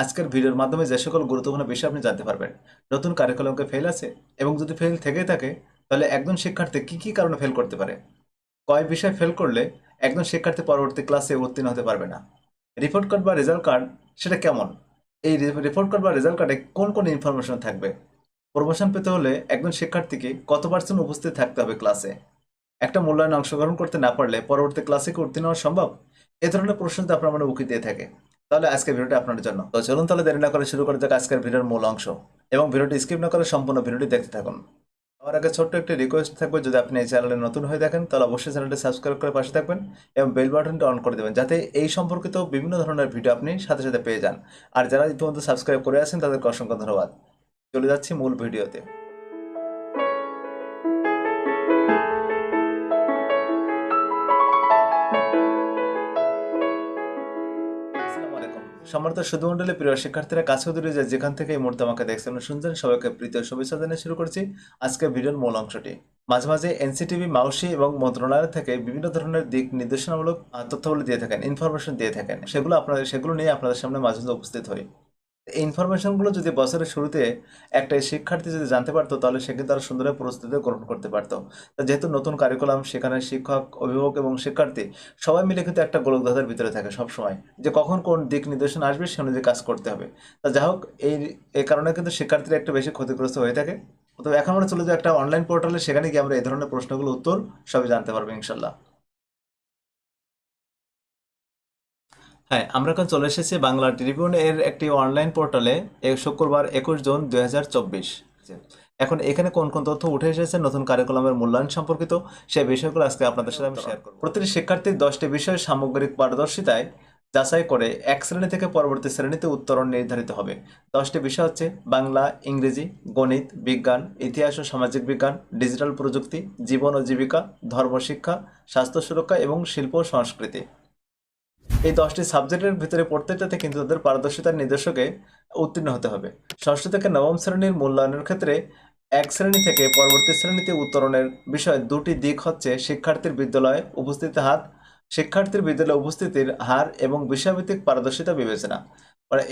আজকের ভিডিওর মাধ্যমে যে সকল গুরুত্বপূর্ণ বিষয় আপনি জানতে পারবেন, নতুন কারিকুলামকে ফেল আছে এবং যদি ফেল থেকেই থাকে, তাহলে একজন শিক্ষার্থী কি কি কারণে ফেল করতে পারে? কয় বিষয় ফেল করলে একজন শিক্ষার্থী পরবর্তী ক্লাসে উত্তীর্ণ হতে পারবে না? রিপোর্ট কার্ড বা রেজাল্ট কার্ড সেটা কেমন? এই রিপোর্ট কার্ড বা রেজাল্ট কার্ডে কোন কোন ইনফরমেশন থাকবে? প্রমোশন পেতে হলে একজন শিক্ষার্থীকে কত পার্সেন্ট উপস্থিত থাকতে হবে ক্লাসে একটা মূল্যায়নে অংশগ্রহণ করতে না পারলে পরবর্তী ক্লাসে উত্তীর্ণ হওয়া সম্ভব? এ ধরনের প্রশ্ন তো আপনার মনে উকি দিয়ে থাকে। তাহলে আজকের ভিডিওটা আপনার জন্য। তো চলুন তাহলে দেরি না করে শুরু করে যাক আজকের ভিডিওর মূল অংশ এবং ভিডিওটি স্কিপ না করে সম্পূর্ণ ভিডিওটি দেখতে থাকুন। আমার আগে ছোট্ট একটি রিকোয়েস্ট থাকবে, যদি আপনি এই চ্যানেলে নতুন হয়ে দেখেন তাহলে অবশ্যই চ্যানেলটি সাবস্ক্রাইব করে পাশে থাকবেন এবং বেল বাটনটা অন করে দেবেন, যাতে এই সম্পর্কিত বিভিন্ন ধরনের ভিডিও আপনি সাথে সাথে পেয়ে যান। আর যারা ইতিমধ্যে সাবস্ক্রাইব করে আছেন, তাদেরকে অসংখ্য ধন্যবাদ। চলে যাচ্ছি মূল ভিডিওতে। সম্মানিত সুধুমণ্ডলী প্রিয় শিক্ষার্থীরা কাছে দূরে যে যেখান থেকে এই মুহূর্তে আমাকে দেখছেন শুনছেন। সবাইকে প্রীতীয় শুভেচ্ছা জানিয়ে শুরু করছি আজকে ভিডিওর মূল অংশটি। মাঝে মাঝে এনসিটিভি, মাউসি এবং মন্ত্রণালয় থেকে বিভিন্ন ধরনের দিক নির্দেশনামূলক তথ্যগুলো দিয়ে থাকেন ইনফরমেশন দিয়ে থাকেন। সেগুলো আপনাদের, সেগুলো নিয়ে আপনাদের সামনে মাঝে মাঝে উপস্থিত হই। ইনফরমেশনগুলো যদি বছরের শুরুতে একটা শিক্ষার্থী যদি জানতে পারতো, তাহলে সে কিন্তু আরও সুন্দর প্রস্তুতি গ্রহণ করতে পারতো। যেহেতু নতুন কারিকুলাম সেখানে শিক্ষক, অভিভাবক এবং শিক্ষার্থী, সবাই মিলে কিন্তু একটা গোলকধাঁধার ভিতরে থাকে সব সময় যে কখন কোন দিক নির্দেশনা আসবে, সে অনুযায়ী কাজ করতে হবে। তা যাই হোক, এই এই কারণে কিন্তু শিক্ষার্থীরা একটু বেশি ক্ষতিগ্রস্ত হয়ে থাকে। তো এখন আমরা চলে যাই একটা অনলাইন পোর্টালে সেখানে গিয়ে আমরা এই ধরনের প্রশ্নগুলো উত্তর সবই জানতে পারব ইনশাল্লাহ। হ্যাঁ আমরা এখন চলে এসেছি বাংলা ট্রিবিউন এর একটি অনলাইন পোর্টালে শুক্রবার একুশ জুন দু হাজার চব্বিশ। এখন এখানে কোন কোন তথ্য উঠে এসেছে নতুন কারিকুলামের মূল্যায়ন সম্পর্কিত সেই বিষয়গুলো আজকে আপনাদের সাথে আমি শেয়ার করব। প্রতিটি শিক্ষার্থীর দশটি বিষয় সামগ্রিক পারদর্শিতায় যাচাই করে এক শ্রেণি থেকে পরবর্তী শ্রেণীতে উত্তরণ নির্ধারিত হবে। দশটি বিষয় হচ্ছে বাংলা ইংরেজি গণিত বিজ্ঞান ইতিহাস ও সামাজিক বিজ্ঞান ডিজিটাল প্রযুক্তি জীবন ও জীবিকা ধর্ম শিক্ষা স্বাস্থ্য সুরক্ষা এবং শিল্প ও সংস্কৃতি। এই দশটি সাবজেক্টের ভিতরে প্রত্যেকটাতে কিন্তু তাদের পারদর্শিতার নির্দেশকে উত্তীর্ণ হতে হবে। ষষ্ঠ থেকে নবম শ্রেণির মূল্যায়নের ক্ষেত্রে এক শ্রেণি থেকে পরবর্তী শ্রেণীতে উত্তরণের বিষয়ে দুটি দিক হচ্ছে শিক্ষার্থীর বিদ্যালয়ে উপস্থিত হাত শিক্ষার্থীর বিদ্যালয়ে উপস্থিতির হার এবং বিষয়ভিত্তিক পারদর্শিতা বিবেচনা।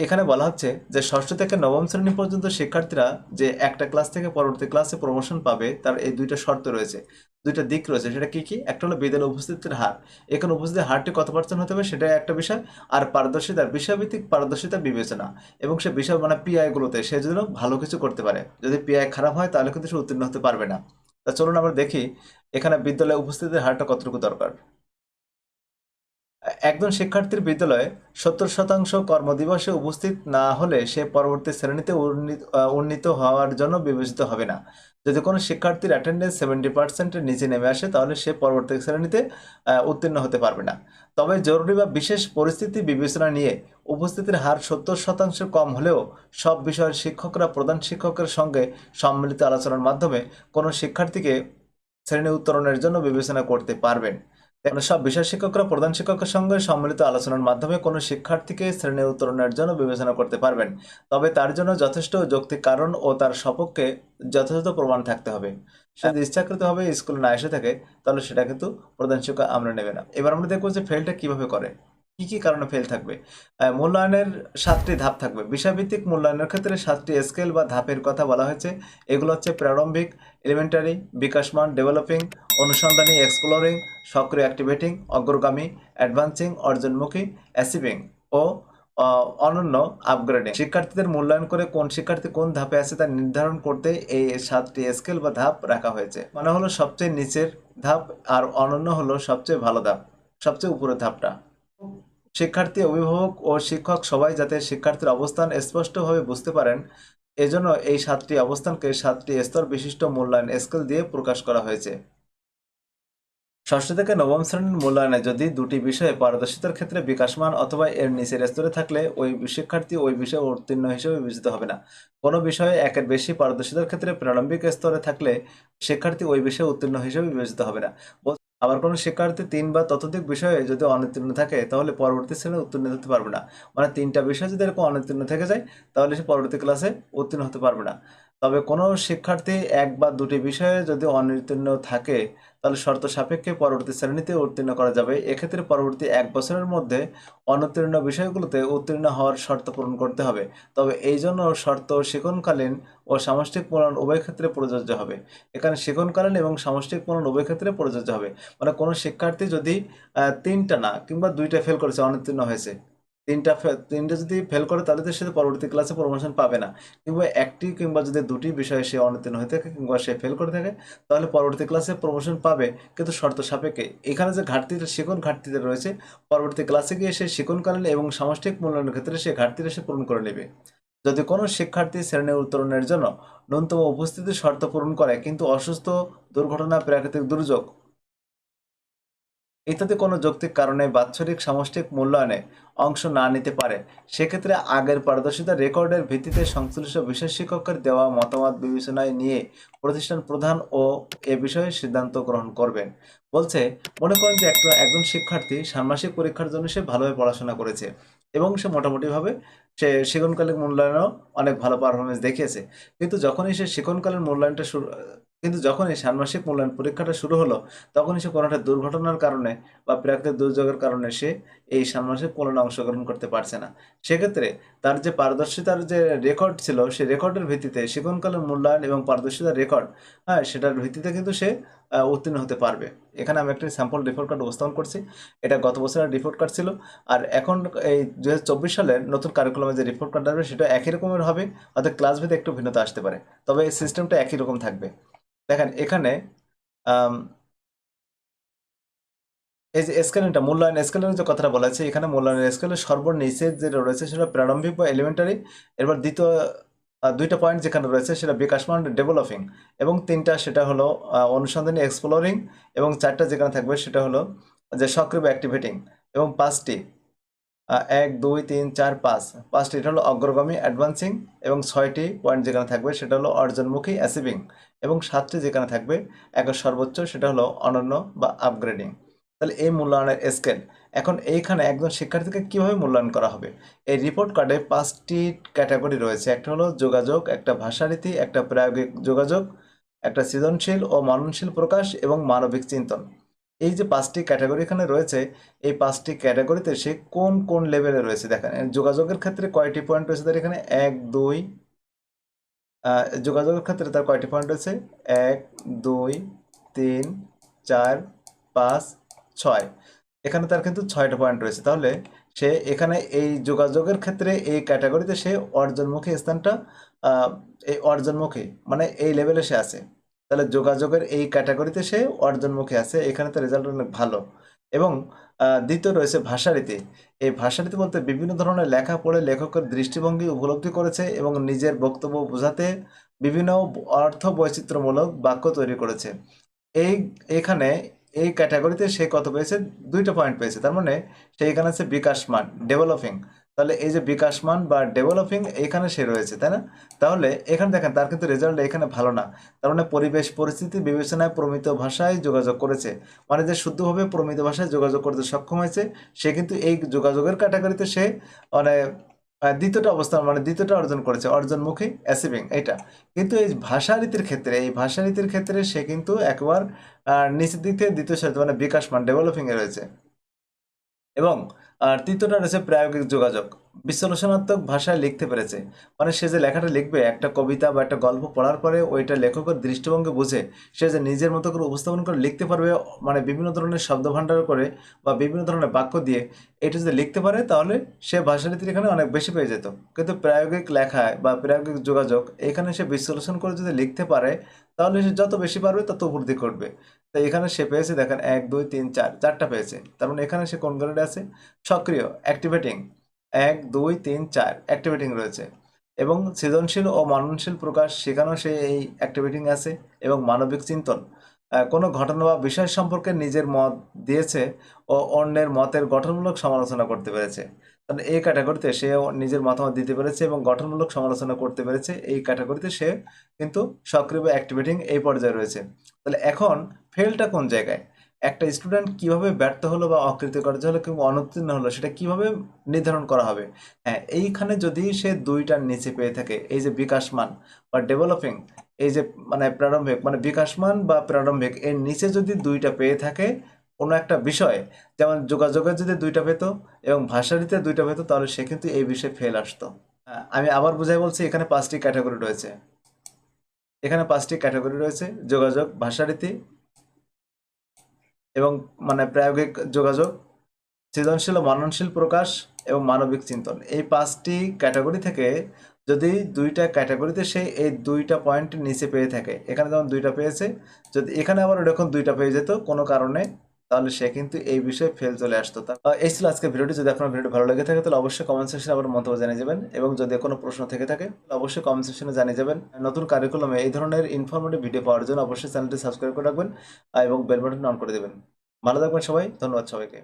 এখানে বলা হচ্ছে যে ষষ্ঠ থেকে নবম শ্রেণি পর্যন্ত শিক্ষার্থীরা যে একটা ক্লাস থেকে পরবর্তী ক্লাসে প্রমোশন পাবে, তার এই দুইটা শর্ত রয়েছে। দুইটা দিক রয়েছে, সেটা কি কি? একটা হলো বিদ্যালয় উপস্থিতির হার। এখানে উপস্থিতির হারটি কত পার্সেন্ট হতে হবে সেটা একটা বিষয়, আর পারদর্শিতার বিষয়ভিত্তিক পারদর্শিতা বিবেচনা। এবং সে বিষয় মানে পিআই গুলোতে সে যেন ভালো কিছু করতে পারে, যদি পিআই খারাপ হয় তাহলে কিন্তু সে উত্তীর্ণ হতে পারবে না। তা চলুন আমরা দেখি, এখানে বিদ্যালয়ে উপস্থিতির হারটা কতটুকু দরকার? একজন শিক্ষার্থীর বিদ্যালয়ে সত্তর শতাংশ কর্মদিবসে উপস্থিত না হলে সে পরবর্তী শ্রেণীতে উন্নীত হওয়ার জন্য বিবেচিত হবে না। যদি কোনো শিক্ষার্থীর অ্যাটেন্ডেন্স সেভেন্টি পার্সেন্টের নিচে নেমে আসে, তাহলে সে পরবর্তী শ্রেণীতে উত্তীর্ণ হতে পারবে না। তবে জরুরি বা বিশেষ পরিস্থিতি বিবেচনা নিয়ে উপস্থিতির হার সত্তর শতাংশ কম হলেও সব বিষয়ের শিক্ষকরা, প্রধান শিক্ষকের সঙ্গে সম্মিলিত আলোচনার মাধ্যমে কোনো শিক্ষার্থীকে শ্রেণি উত্তরণের জন্য বিবেচনা করতে পারবেন। সব বিষয় শিক্ষকরা প্রধান শিক্ষকের সঙ্গে সম্মিলিত আলোচনার মাধ্যমে কোনো শিক্ষার্থীকে শ্রেণি উত্তরণের জন্য বিবেচনা করতে পারবেন। তবে তার জন্য যথেষ্ট যৌক্তিক কারণ ও তার সপক্ষে যথাযথ প্রমাণ থাকতে হবে। সে যদি ইচ্ছাকৃতভাবে স্কুলে না এসে থাকে তাহলে সেটা কিন্তু প্রধান শিক্ষক আমরা নেবে না। এবার আমরা দেখব যে ফেলটা কীভাবে করে। কি কি কারণে ফেল থাকবে? মূল্যায়নের সাতটি ধাপ থাকবে। বিষয়ভিত্তিক মূল্যায়নের ক্ষেত্রে সাতটি স্কেল বা ধাপের কথা বলা হয়েছে। এগুলো হচ্ছে প্রারম্ভিক এলিমেন্টারি বিকাশমান ডেভেলপিং অনুসন্ধানী এক্সপ্লোরিং সক্রিয় অ্যাক্টিভেটিং অগ্রগামী অ্যাডভান্সিং অর্জনমুখী অ্যাচিভিং ও অনন্য আপগ্রেডিং শিক্ষার্থীদের মূল্যায়ন করে কোন শিক্ষার্থী কোন ধাপে আছে তা নির্ধারণ করতে এই সাতটি স্কেল বা ধাপ রাখা হয়েছে। মানে হলো সবচেয়ে নিচের ধাপ আর অনন্য হলো সবচেয়ে ভালো ধাপ, সবচেয়ে উপরের ধাপটা। শিক্ষার্থী, অভিভাবক ও শিক্ষক সবাই যাতে শিক্ষার্থীর অবস্থান স্পষ্টভাবে বুঝতে পারেন, এজন্য এই সাতটি অবস্থানকে সাতটি স্তর বিশিষ্ট মূল্যায়ন স্কেল দিয়ে প্রকাশ করা হয়েছে। ষষ্ঠ থেকে নবম শ্রেণির মূল্যায়নে যদি দুটি বিষয়ে পারদর্শিতার ক্ষেত্রে বিকাশমান অথবা এর নিচের স্তরে থাকলে ওই শিক্ষার্থী ওই বিষয়ে উত্তীর্ণ হিসেবে বিবেচিত হবে না। কোনো বিষয়ে একের বেশি পারদর্শিতার ক্ষেত্রে প্রারম্ভিক স্তরে থাকলে শিক্ষার্থী ওই বিষয়ে উত্তীর্ণ হিসেবে বিবেচিত হবে না। আবার কোনো শিক্ষার্থী তিন বা ততোধিক বিষয়ে যদি অনুত্তীর্ণ থাকে, তাহলে পরবর্তী শ্রেণি উত্তীর্ণ হতে পারবে না। মানে তিনটা বিষয় যদি এরকম অনুত্তীর্ণ থেকে যায়, তাহলে সে পরবর্তী ক্লাসে উত্তীর্ণ হতে পারবে না। তবে কোনো শিক্ষার্থী এক বা দুটি বিষয়ে যদি অনুত্তীর্ণ থাকে, তাহলে শর্ত সাপেক্ষে পরবর্তী শ্রেণীতে উত্তীর্ণ করা যাবে। এক্ষেত্রে পরবর্তী এক বছরের মধ্যে অনুত্তীর্ণ বিষয়গুলোতে উত্তীর্ণ হওয়ার শর্ত পূরণ করতে হবে। তবে এই জন্য শর্ত শিক্ষণকালীন ও সামষ্টিক পূরণ উভয় ক্ষেত্রে প্রযোজ্য হবে। এখানে শিক্ষণকালীন এবং সামষ্টিক পূরণ উভয় ক্ষেত্রে প্রযোজ্য হবে। মানে কোনো শিক্ষার্থী যদি তিনটা না কিংবা দুইটা ফেল করেছে অনুত্তীর্ণ হয়েছে তিনটা তিনটা যদি ফেল করে, তাহলে তো সে পরবর্তী ক্লাসে প্রমোশন পাবে না। কিংবা একটি কিংবা যদি দুটি বিষয়ে সে অনুত্তীর্ণ হয়ে থাকে, কিংবা সে ফেল করে থাকে, তাহলে পরবর্তী ক্লাসে প্রমোশন পাবে, কিন্তু শর্ত সাপেক্ষে। এখানে যে ঘাটতিটা শিখন ঘাটতিটা রয়েছে, পরবর্তী ক্লাসে গিয়ে সে শিক্ষণকালীন এবং সামষ্টিক মূল্যায়নের ক্ষেত্রে সে ঘাটতিটা সে পূরণ করে নেবে। যদি কোনো শিক্ষার্থী শ্রেণি উত্তরণের জন্য ন্যূনতম উপস্থিতির শর্ত পূরণ করে, কিন্তু অসুস্থ, দুর্ঘটনা, প্রাকৃতিক দুর্যোগ ইত্যাদি কোনো যৌক্তিক কারণে বাৎসরিক সামষ্টিক মূল্যায়নে অংশ না নিতে পারে। সেক্ষেত্রে আগের পারদর্শিতা রেকর্ডের ভিত্তিতে সংশ্লিষ্ট বিশেষ শিক্ষকের দেওয়া মতামত বিবেচনায় নিয়ে প্রতিষ্ঠান প্রধান ও এ বিষয়ে সিদ্ধান্ত গ্রহণ করবেন। বলছে, মনে করেন যে একটা, একজন শিক্ষার্থী ষান্মাসিক পরীক্ষার জন্য সে ভালোভাবে পড়াশোনা করেছে এবং সে মোটামুটিভাবে সে শিক্ষণকালীন মূল্যায়নেও অনেক ভালো পারফরমেন্স দেখিয়েছে। কিন্তু যখনই সে শিক্ষণকালীন মূল্যায়নটা শুরু, কিন্তু যখনই ষান্মাসিক মূল্যায়ন পরীক্ষাটা শুরু হলো, তখনই সে কোনো একটা দুর্ঘটনার কারণে বা প্রাকৃতিক দুর্যোগের কারণে সে এই ষান্মাসিক মূল্যায়নে অংশগ্রহণ করতে পারছে না। সেক্ষেত্রে তার যে পারদর্শিতার যে রেকর্ড ছিল সেই রেকর্ডের ভিত্তিতে শিক্ষণকালীন মূল্যায়ন এবং পারদর্শিতার রেকর্ড হ্যাঁ সেটার ভিত্তিতে কিন্তু সে উত্তীর্ণ হতে পারবে। এখানে আমি একটা স্যাম্পল রিপোর্ট কার্ড উপস্থাপন করছি। এটা গত বছরের রিপোর্ট কার্ড ছিল। আর এখন এই দু সালের নতুন কারিকুলামে যে রিপোর্ট কার্ড আসবে, সেটা একই রকমের হবে, অর্থাৎ ক্লাস ভেদে একটু ভিন্নতা আসতে পারে। তবে এই সিস্টেমটা একই রকম থাকবে। দেখেন, এখানে এই যে স্কেলটা মূল্যায়ন স্কেলের যে কথাটা বলা আছে এখানে মূল্যায়ন স্কেলের সর্বনিচে যেটা রয়েছে, সেটা প্রারম্ভিক বা এলিমেন্টারি এরপর দ্বিতীয় দুইটা পয়েন্ট যেখানে রয়েছে, সেটা বিকাশমান ডেভেলপিং এবং তিনটা সেটা হলো অনুসন্ধানী এক্সপ্লোরিং এবং চারটা যেখানে থাকবে, সেটা হলো যে সক্রিয় অ্যাক্টিভেটিং এবং পাঁচটি এক, দুই, তিন, চার, পাঁচ। পাঁচটি, এটা হলো অগ্রগামী অ্যাডভান্সিং এবং ছয়টি পয়েন্ট যেখানে থাকবে, সেটা হলো অর্জনমুখী অ্যাচিভিং এবং সাতটি যেখানে থাকবে, একের সর্বোচ্চ, সেটা হলো অনন্য বা আপগ্রেডিং তাহলে এই মূল্যায়নের স্কেল এখন এইখানে একজন শিক্ষার্থীকে কীভাবে মূল্যায়ন করা হবে? এই রিপোর্ট কার্ডে পাঁচটি ক্যাটাগরি রয়েছে। একটা হলো যোগাযোগ, একটা ভাষারীতি, একটা প্রায়োগিক যোগাযোগ, একটা সৃজনশীল ও মননশীল প্রকাশ এবং মানবিক চিন্তন। এই যে পাঁচটি ক্যাটাগরি এখানে রয়েছে, এই পাঁচটি ক্যাটাগরিতে সে কোন কোন লেভেলে রয়েছে? দেখেন যোগাযোগের ক্ষেত্রে কয়টি পয়েন্ট রয়েছে তার এখানে? এক, দুই যোগাযোগের ক্ষেত্রে তার কয়টি পয়েন্ট রয়েছে? এক, দুই, তিন, চার, পাঁচ, ছয়। এখানে তার কিন্তু ছয়টা পয়েন্ট রয়েছে। তাহলে সে এখানে এই যোগাযোগের ক্ষেত্রে এই ক্যাটাগরিতে সে অর্জনমুখী স্থানটা এই অর্জনমুখী মানে এই লেভেলে সে আছে। তাহলে যোগাযোগের এই ক্যাটাগরিতে সে অর্জনমুখী আছে। এখানে তার রেজাল্ট অনেক ভালো। এবং দ্বিতীয় রয়েছে ভাষারীতি। এই ভাষারীতি বলতে বিভিন্ন ধরনের লেখা পড়ে লেখকের দৃষ্টিভঙ্গি উপলব্ধি করেছে এবং নিজের বক্তব্য বোঝাতে বিভিন্ন অর্থ বৈচিত্র্যমূলক বাক্য তৈরি করেছে। এই, এখানে এই ক্যাটাগরিতে সে কত পেয়েছে? দুইটা পয়েন্ট পেয়েছে। তার মানে সে এখানে আছে বিকাশমান ডেভেলপিং তাহলে এই যে বিকাশমান বা ডেভেলপিং এখানে সে রয়েছে, তাই না? তাহলে এখানে দেখেন, তার কিন্তু রেজাল্ট এখানে ভালো না। তার মানে পরিবেশ, পরিস্থিতি, বিবেচনায় প্রমিত ভাষায় যোগাযোগ করেছে। মানে যে শুদ্ধভাবে প্রমিত ভাষায় যোগাযোগ করতে সক্ষম হয়েছে, সে কিন্তু এই যোগাযোগের ক্যাটাগরিতে সে মানে দ্বিতীয়টা অবস্থান মানে দ্বিতীয়টা অর্জন করেছে, অর্জনমুখী অ্যাচিভিং এটা। কিন্তু এই ভাষারীতির ক্ষেত্রে, এই ভাষারীতির ক্ষেত্রে সে কিন্তু একবার নিচের দিক থেকে দ্বিতীয় সারিতে মানে বিকাশমান ডেভেলপিংয়ে রয়েছে। এবং আর তৃতীয়টা রয়েছে প্রায়োগিক যোগাযোগ। বিশ্লেষণাত্মক ভাষায় লিখতে পেরেছে। মানে সে যে লেখাটা লিখবে, একটা কবিতা বা একটা গল্প পড়ার পরে ওইটা লেখকের দৃষ্টিভঙ্গি বুঝে, সে যে নিজের মতো করে উপস্থাপন করে লিখতে পারবে মানে বিভিন্ন ধরনের শব্দভাণ্ডার করে বা বিভিন্ন ধরনের বাক্য দিয়ে এটা যদি লিখতে পারে, তাহলে সে ভাষারীতির এখানে অনেক বেশি পেয়ে যেত। কিন্তু প্রায়োগিক লেখায় বা প্রায়োগিক যোগাযোগ, এখানে সে বিশ্লেষণ করে যদি লিখতে পারে, তাহলে সে যত বেশি পারবে, তত উপলব্ধি করবে। তাই এখানে সে পেয়েছে, দেখেন, এক, দুই, তিন, চার, চারটা পেয়েছে। তার মানে এখানে সে কোন গ্রেডে আছে? সক্রিয় অ্যাক্টিভেটিং এক, দুই, তিন, চার অ্যাক্টিভেটিং রয়েছে। এবং সৃজনশীল ও মননশীল প্রকাশ, সেখানেও সে এই অ্যাক্টিভেটিং আছে এবং মানবিক চিন্তন। কোনো ঘটনা বা বিষয় সম্পর্কে নিজের মত দিয়েছে ও অন্যের মতের গঠনমূলক সমালোচনা করতে পেরেছে। তাহলে এই ক্যাটাগরিতে সে নিজের মতামত দিতে পেরেছে এবং গঠনমূলক সমালোচনা করতে পেরেছে। এই ক্যাটাগরিতে সে কিন্তু সক্রিয় বা অ্যাক্টিভেটিং এই পর্যায়ে রয়েছে। তাহলে এখন ফেলটা কোন জায়গায়? একটা স্টুডেন্ট কীভাবে ব্যর্থ হলো বা অকৃতকার্য হলো কিংবা অনুত্তীর্ণ হলো সেটা কীভাবে নির্ধারণ করা হবে? হ্যাঁ এইখানে যদি সে দুইটার নিচে পেয়ে থাকে এই যে বিকাশমান বা ডেভেলপিং এই যে মানে প্রারম্ভিক মানে বিকাশমান বা প্রারম্ভিক এর নিচে যদি দুইটা পেয়ে থাকে কোনো একটা বিষয় যেমন যোগাযোগের যদি দুইটা পেতো এবং ভাষারিতে দুইটা পেতো তাহলে সে কিন্তু এই বিষয়ে ফেল আসতো। হ্যাঁ, আমি আবার বুঝাই বলছি এখানে পাঁচটি ক্যাটাগরি রয়েছে। এখানে পাঁচটি ক্যাটাগরি রয়েছে যোগাযোগ ভাষারীতি এবং মানে প্রায়োগিক যোগাযোগ, সৃজনশীল ও মননশীল প্রকাশ এবং মানবিক চিন্তন। এই পাঁচটি ক্যাটাগরি থেকে যদি দুইটা ক্যাটাগরিতে সে এই দুইটা পয়েন্ট নিচে পেয়ে থাকে, এখানে যেমন দুইটা পেয়েছে, যদি এখানে আবার এরকম দুইটা পেয়ে যেত, কোনো কারণে তাহলে সে কিন্তু এই বিষয়ে ফেল চলে আসতো। এই ছিল আজকে ভিডিওটি। যদি আপনার ভিডিও ভালো লেগে থাকে, তাহলে অবশ্যই কমেন্ট সেকশনে আবার মন্তব্য জানিয়ে যাবেন। এবং যদি কোনো প্রশ্ন থেকে থাকে, তাহলে অবশ্যই কমেন্ট সেকশনে জানিয়ে যাবেন। নতুন কারিকুলামে এই ধরনের ইনফরমেটিভ ভিডিও পাওয়ার জন্য অবশ্যই চ্যানেলটি সাবস্ক্রাইব করে রাখবেন এবং বেল বাটন অন করে দেবেন। ভালো থাকবেন সবাই। ধন্যবাদ সবাইকে।